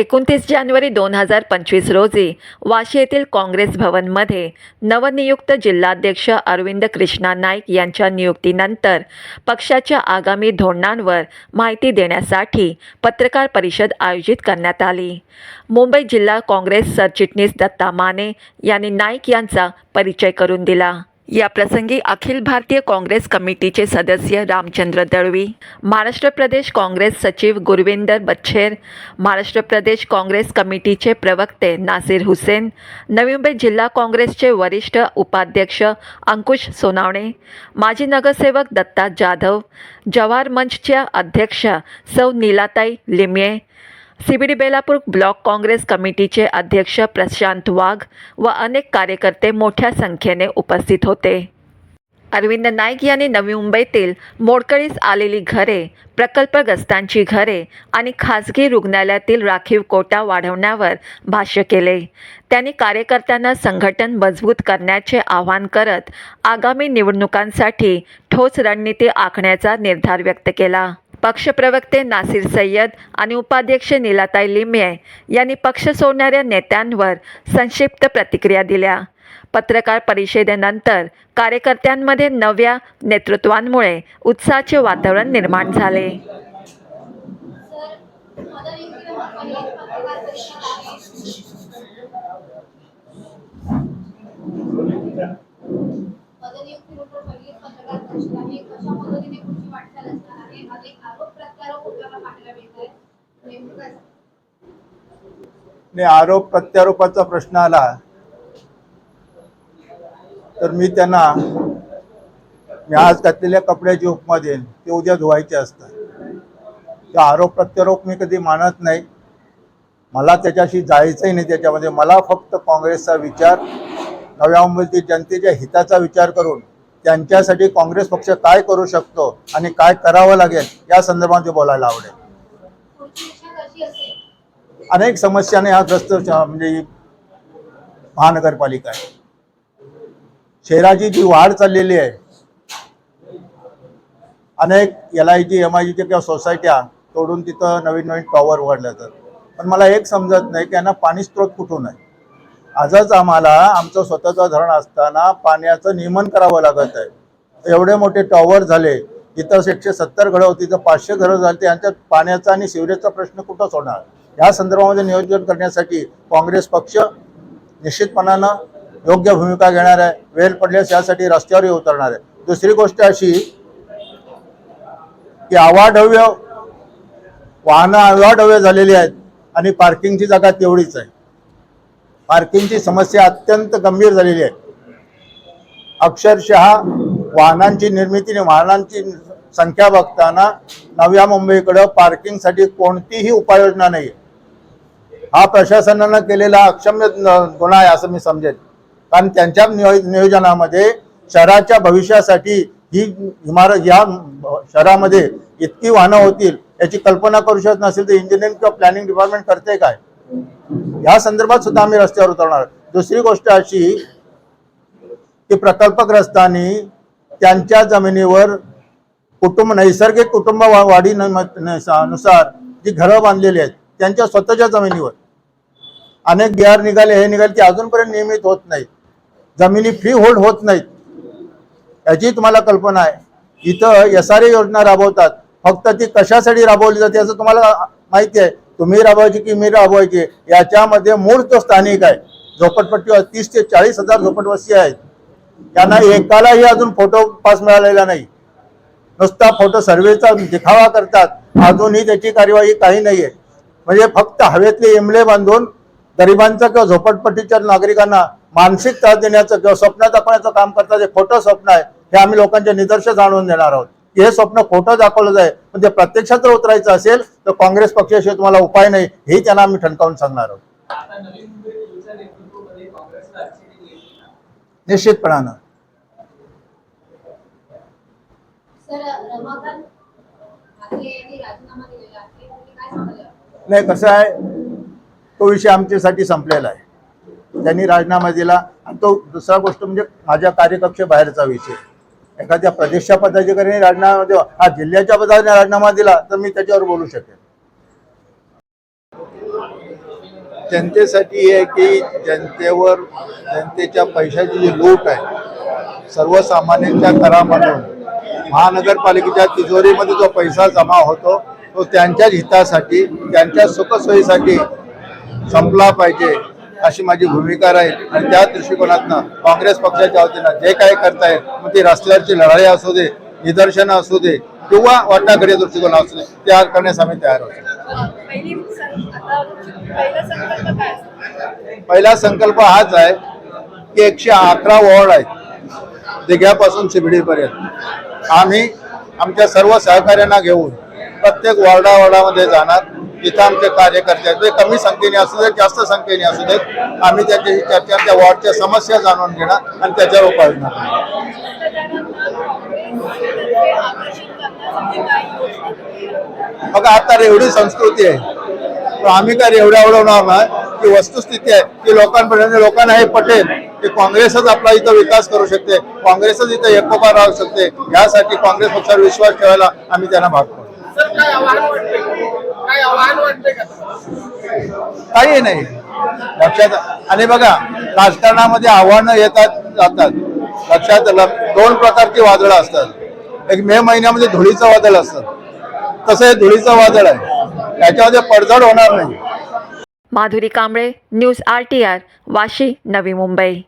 एकोणतीस जानेवारी दोन हजार पंचवीस रोजी वाशी येथील काँग्रेस भवनमध्ये नवनियुक्त जिल्हाध्यक्ष अरविंद कृष्णा नाईक यांच्या नियुक्तीनंतर पक्षाच्या आगामी धोरणांवर माहिती देण्यासाठी पत्रकार परिषद आयोजित करण्यात आली. मुंबई जिल्हा काँग्रेस सरचिटणीस दत्ता माने यांनी नाईक यांचा परिचय करून दिला. या प्रसंगी अखिल भारतीय काँग्रेस कमिटीचे सदस्य रामचंद्र दळवी महाराष्ट्र प्रदेश काँग्रेस सचिव गुरविंदर बच्छेर महाराष्ट्र प्रदेश काँग्रेस कमिटीचे प्रवक्ते नासिर हुसेन नवी मुंबई जिल्हा काँग्रेसचे वरिष्ठ उपाध्यक्ष अंकुश सोनावणे माजी नगरसेवक दत्ता जाधव जवाहर मंचच्या अध्यक्ष सौ Neelatai Limaye CBD Belapur block Congress कमिटीचे अध्यक्ष प्रशांत वाघ व अनेक कार्यकर्ते मोठ्या संख्येने उपस्थित होते. अरविंद नाईक यांनी नवी मुंबईतील मोडकळीस आलेली घरे प्रकल्पग्रस्तांची घरे आणि खाजगी रुग्णालयातील राखीव कोटा वाढवण्यावर भाष्य केले. त्यांनी कार्यकर्त्यांना संघटन मजबूत करण्याचे आवाहन करत आगामी निवडणुकांसाठी ठोस रणनीती आखण्याचा निर्धार व्यक्त केला. पक्षप्रवक्ते नासिर सय्यद आणि उपाध्यक्ष नीलाताई लिमये यांनी पक्ष सोडणाऱ्या नेत्यांवर संक्षिप्त प्रतिक्रिया दिल्या. पत्रकार परिषदेनंतर कार्यकर्त्यांमध्ये नव्या नेतृत्वांमुळे उत्साहाचे वातावरण निर्माण झाले. पत्रकार परिषद आहे कशा पद्धतीने पुढची वाटचाल असणार आहे अनेक आरोप प्रत्यारोप आपल्याला पाहायला मिळत आहेत नाही आरोप प्रत्यारोपाचा प्रश्न आला तर मी त्यांना मी आज घातलेल्या कपड्याची उपमा देईन ते उद्या धुवायचे असतात. ते आरोप प्रत्यारोप मी कधी मानत नाही. मला त्याच्याशी जायचंही नाही त्याच्यामध्ये. मला फक्त काँग्रेसचा विचार नव्या मुंबईतील जनतेच्या हिताचा विचार करून त्यांच्यासाठी काँग्रेस पक्ष काय करू शकतो आणि काय करावं लागेल या संदर्भात बोलायला आवडेल. अनेक समस्याने हा ग्रस्त म्हणजे महानगरपालिका आहे. शहराची जी वाढ चाललेली आहे अनेक L I G M I जीच्या किंवा सोसायट्या तोडून तिथं नवीन नवीन टॉवर उघडल्या जातात. पण मला एक समजत नाही की यांना पाणी स्त्रोत कुठून आहे. आजच आम्हाला आमचं स्वतःचं धरण असताना पाण्याचं नियमन करावं लागत आहे. एवढे मोठे टॉवर झाले जिथं एकशे सत्तर घरं होती तर पाचशे घरं झाली यांच्यात पाण्याचा आणि सिवरेजचा प्रश्न कुठं सोडणार? या संदर्भामध्ये नियोजन करण्यासाठी काँग्रेस पक्ष निश्चितपणानं योग्य भूमिका घेणार आहे. वेळ पडल्यास यासाठी रस्त्यावरही उतरणार आहे. दुसरी गोष्ट अशी की अवाढव्य वाहनं अवाढव्य झालेली आहेत आणि पार्किंगची जागा तेवढीच आहे. पार्किंगची समस्या अत्यंत गंभीर झालेली आहे. अक्षरशः वाहनांची निर्मिती आणि वाहनांची संख्या बघताना नव्या मुंबईकडं पार्किंगसाठी कोणतीही उपाययोजना नाही हा प्रशासनानं केलेला अक्षम्य गुन्हा आहे असं मी समजेल कारण त्यांच्या नियोजनामध्ये शहराच्या भविष्यासाठी ही इमारत या शहरामध्ये इतकी वाहनं होतील याची कल्पना करू शकत नसेल तर इंजिनिअरिंग किंवा प्लॅनिंग डिपार्टमेंट करते काय? या संदर्भात सुद्धा आम्ही रस्त्यावर उतरणार दुसरी गोष्ट अशी की प्रकल्पग्रस्तांनी त्यांच्या जमिनीवर कुटुंब नैसर्गिक कुटुंब वाढी नुसार जी घरं बांधलेली आहेत त्यांच्या स्वतःच्या जमिनीवर अनेक बिहार निघाले हे निघाले ते अजूनपर्यंत नियमित होत नाही जमिनी फ्री होल्ड होत नाहीत. याची तुम्हाला कल्पना आहे. इथं एस आर योजना राबवतात. फक्त ती कशासाठी राबवली जाते असं तुम्हाला माहिती आहे. तुम्ही राबवायची की मी राबवायची याच्यामध्ये मूळ तो स्थानिक आहे. झोपडपट्टी तीस ते चाळीस हजार झोपडवस्ती आहेत. त्यांना एकालाही अजून फोटो पास मिळालेला नाही. नुसता फोटो सर्वेचा दिखावा करतात. अजूनही त्याची कार्यवाही काही नाही आहे म्हणजे फक्त हवेतले इमले बांधून गरिबांचं किंवा झोपडपट्टीच्या नागरिकांना मानसिक त्रास देण्याचं किंवा स्वप्न दाखवण्याचं काम करतात जे खोटं स्वप्न आहे हे आम्ही लोकांच्या निदर्श जाणून देणार आहोत. की हे स्वप्न खोटं दाखवलं जाईल पण ते प्रत्यक्षात जर उतरायचं असेल तर काँग्रेस पक्षाशिवाय तुम्हाला उपाय नाही हे त्यांना आम्ही ठणकावून सांगणार आहोत? निश्चितपणानं. नाही कसं आहे तो विषय आमच्यासाठी संपलेला आहे. त्यांनी राजीनामा दिला आणि तो दुसरा गोष्ट म्हणजे माझ्या कार्यकक्षेबाहेरचा विषय. एखाद्या प्रदेशच्या पदाधिकाऱ्यांनी राजीनामा द्यावा हा जिल्ह्याच्या पदाने राजीनामा दिला तर मी त्याच्यावर बोलू शकेन. जनतेसाठी हे आहे की जनतेवर जनतेच्या पैशाची जी लूट आहे सर्वसामान्यांच्या करामधून महानगरपालिकेच्या तिजोरीमध्ये जो पैसा जमा होतो तो त्यांच्याच हितासाठी त्यांच्या सुखसोयीसाठी संपला पाहिजे अशी माझी भूमिका राहील. आणि त्या दृष्टिकोनातनं काँग्रेस पक्षाच्या वतीनं जे काही करतायत मग ती रस्त्यावरची लढाई असू दे निदर्शनं असू दे किंवा वाटाघाटी दृष्टिकोन असू दे त्या करण्यास आम्ही तयार आहोत. पहिली संकल्प हाच आहे की एकशे अकरा वॉर्ड आहेत. दिघ्यापासून चिबडीपर्यंत आम्ही आमच्या सर्व सहकार्यांना घेऊन प्रत्येक वॉर्डा वॉर्डामध्ये जाणार. तिथं आमचे कार्यकर्ते आहेत. ते कमी संख्येने असू देत जास्त संख्येने असू देत आम्ही त्याच्याशी चर्चा त्या वॉर्डच्या समस्या जाणून घेणार आणि त्याच्यावर उपाययोजना बघा आता एवढी संस्कृती आहे. तर आम्ही काय एवढ्या आवडवणार नाही की वस्तुस्थिती आहे की लोकांपर्यंत म्हणजे लोकांना हे पटेल की काँग्रेसच आपला इथं विकास करू शकते काँग्रेसच इथं एकोपा राहू शकते. यासाठी काँग्रेस पक्षावर विश्वास ठेवायला आम्ही त्यांना भाग पडतो सर काय आव्हान वाटते काय आव्हान वाटते का काही नाही. लक्षात आणि बघा राजकारणामध्ये आव्हानं येतात जातात. लक्षात दोन प्रकारची वादळं असतात. एक मे महिन्यामध्ये धुळीचं वादळ असतं. तसं हे धुळीचं वादळ आहे. त्याच्यामध्ये पडझड होणार नाही. Madhuri Kamble news R T R Vashi Navi Mumbai.